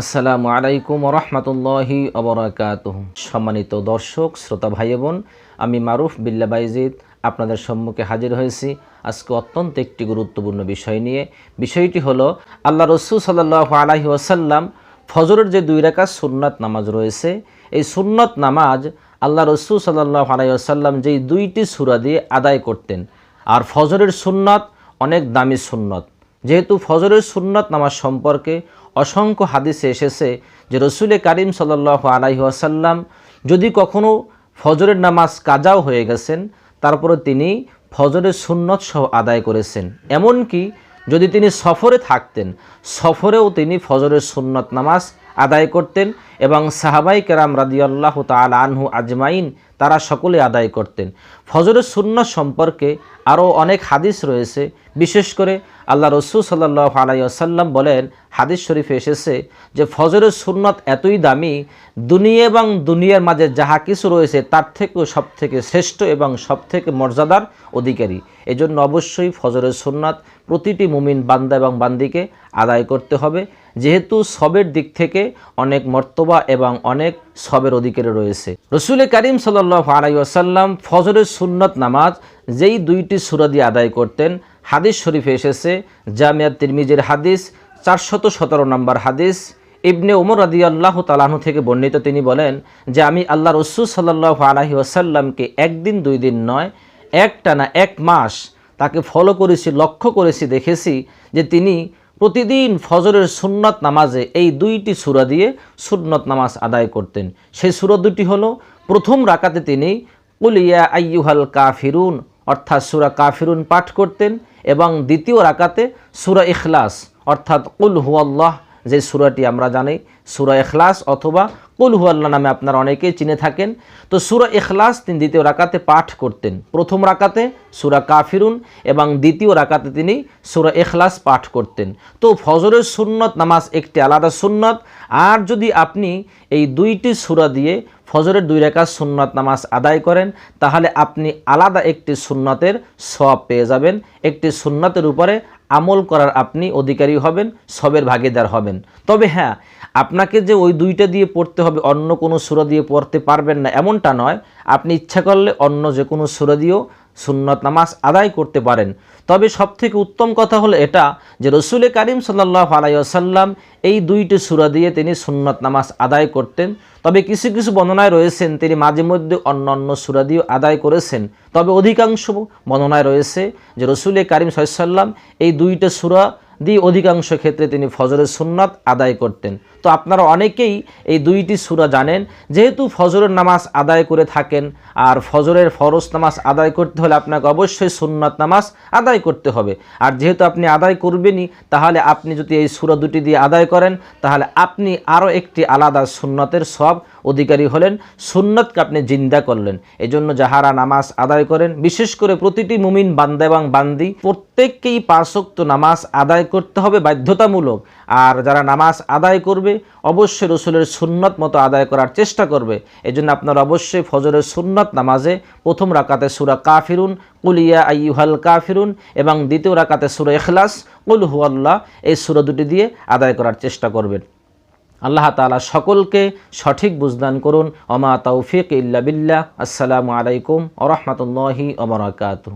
আসসালামু আলাইকুম রহমতুল্লাহি অবরাকাত সম্মানিত দর্শক, শ্রোতা ভাই বোন, আমি মারুফ বিল্লা বাইজিদ আপনাদের সম্মুখে হাজির হয়েছি। আজকে অত্যন্ত একটি গুরুত্বপূর্ণ বিষয় নিয়ে। বিষয়টি হলো, আল্লাহ রসুল সাল্লাহ আলাহি ওয়াসাল্লাম ফজরের যে দুই রেখা সুন্নাত নামাজ রয়েছে, এই সুন্নত নামাজ আল্লাহ রসুল সাল্লাহ আলাহি আসাল্লাম যেই দুইটি সুরা দিয়ে আদায় করতেন। আর ফজরের সুন্নাত অনেক দামি সুন্নত। যেহেতু ফজরের সুন্নত নামাজ সম্পর্কে অসংখ্য হাদিসে এসেছে যে রসুলে কারিম সাল্লাহ আলাহি আসাল্লাম যদি কখনো ফজরের নামাজ কাজাও হয়ে গেছেন, তারপরে তিনি ফজরের সুন্নত সহ আদায় করেছেন। এমনকি যদি তিনি সফরে থাকতেন, সফরেও তিনি ফজরের সুন্নত নামাজ আদায় করতেন এবং সাহাবাই কেরাম রাদিয়াল্লাহ তাল আনহু আজমাইন তারা সকলে আদায় করতেন। ফজরের সুন্নত সম্পর্কে আরও অনেক হাদিস রয়েছে। বিশেষ করে আল্লাহ রসুল সাল্লাহ আলাইসাল্লাম বলেন, হাদিস শরীফে এসেছে যে ফজরের সুন্নত এতই দামি, দুনিয়া এবং দুনিয়ার মাঝে যাহা কিছু রয়েছে তার থেকেও সব থেকে শ্রেষ্ঠ এবং সব থেকে মর্যাদার অধিকারী। এজন্য অবশ্যই ফজরের সুন্নাত প্রতিটি মুমিন বান্দা এবং বান্দিকে আদায় করতে হবে। যেহেতু সবের দিক থেকে অনেক মর্তবা এবং অনেক সবের অধিকারে রয়েছে। রসুল করিম সাল্লাহ আলাইসাল্লাম ফজরের সুন্নত নামাজ যেই দুইটি সুরা দিয়ে আদায় করতেন, হাদিস শরীফে এসেছে জামিয়াত তিরমিজের হাদিস, চারশত সতেরো নম্বর হাদিস। ইবনে উমর রাদি আল্লাহ তালাহু থেকে বর্ণিত তিনি বলেন যে, আমি আল্লাহ রসুল সাল্লাহ আলাহি আসাল্লামকে একদিন, দুই দিন নয় একটানা এক মাস তাকে ফলো করেছি, লক্ষ্য করেছি, দেখেছি যে তিনি প্রতিদিন ফজরের সুন্নত নামাজে এই দুইটি সুরা দিয়ে সুন্নত নামাজ আদায় করতেন। সেই সুরা দুটি হলো, প্রথম রাকাতে তিনি কুলিয়া আইয়ুহাল কাফিরুন অর্থাৎ সুরা কাফিরুন পাঠ করতেন এবং দ্বিতীয় রাকাতে সুরা ইখলাস অর্থাৎ কুল হুয়াল্লাহ যে সুরাটি আমরা জানি, সুরা এখলাস অথবা কুল আল্লাহ নামে আপনার অনেকেই চিনে থাকেন। তো সুরা এখলাস তিনি দ্বিতীয় রাকাতে পাঠ করতেন। প্রথম রাকাতে সুরা কাফিরুন এবং দ্বিতীয় রাকাতে তিনি সুরা এখলাস পাঠ করতেন। তো ফজরের সুন্নত নামাজ একটি আলাদা সুন্নত। আর যদি আপনি এই দুইটি সুরা দিয়ে ফজরের দুই রেখা সুন্নত নামাজ আদায় করেন, তাহলে আপনি আলাদা একটি সুন্নতের সব পেয়ে যাবেন। একটি সুন্নতের উপরে আমল করার আপনি অধিকারী হবেন, সবের ভাগিদার হবেন। তবে হ্যাঁ আপনাকে যে ওই দুইটা দিয়ে পড়তে হবে, অন্য কোনো সুরা দিয়ে পড়তে পারবেন না, এমনটা নয়। আপনি ইচ্ছা করলে অন্য যে কোনো সুরা দিয়েও সুন্নত নামাজ আদায় করতে পারেন। তবে সবথেকে উত্তম কথা হলো এটা যে রসুল করিম সাল্লাহ আলাইসাল্লাম এই দুইটি সুরা দিয়ে তিনি সুন্নত নামাজ আদায় করতেন। তবে কিছু কিছু বর্ণনায় রয়েছেন, তিনি মাঝে মধ্যে অন্য অন্য সুরা দিয়েও আদায় করেছেন। তবে অধিকাংশ বর্ণনায় রয়েছে যে রসুল করিম সাল্লাম এই দুইটা সুরা দিয়ে অধিকাংশ ক্ষেত্রে তিনি ফজরের সুন্নত আদায় করতেন। তো আপনারা অনেকেই এই দুইটি সুরা জানেন। যেহেতু ফজরের নামাজ আদায় করে থাকেন, আর ফজরের ফরজ নামাজ আদায় করতে হলে আপনাকে অবশ্যই সুন্নত নামাজ আদায় করতে হবে। আর যেহেতু আপনি আদায় করবেনই, তাহলে আপনি যদি এই সুরা দুটি দিয়ে আদায় করেন, তাহলে আপনি আরও একটি আলাদা সুন্নতের সব অধিকারী হলেন, সুন্নতকে আপনি জিন্দা করলেন। এজন্য যাহারা নামাজ আদায় করেন, বিশেষ করে প্রতিটি মুমিন বান্দা এবং বান্দি, প্রত্যেককেই পাঁচক্ত নামাজ আদায় করতে হবে বাধ্যতামূলক। আর যারা নামাজ আদায় করবে অবশ্যই রসুলের সুন্নত মতো আদায় করার চেষ্টা করবে। এজন্য আপনারা অবশ্যই ফজরের সুন্নত নামাজে প্রথম রাকাতে সুরা কাফিরুন কুলিয়া আইয়ুহাল কাফিরুন, এবং দ্বিতীয় রাকাতে সুরা এখলাস কুল হুয়াল্লাহ, এই সুরা দুটি দিয়ে আদায় করার চেষ্টা করবেন। আল্লাহ তালা সকলকে সঠিক বুঝদান করুন। অমা তৌফিক ইল্লা বিল্লাহ। আসসালামু আলাইকুম ওরহমতুল্লাহি ওবরাকাতু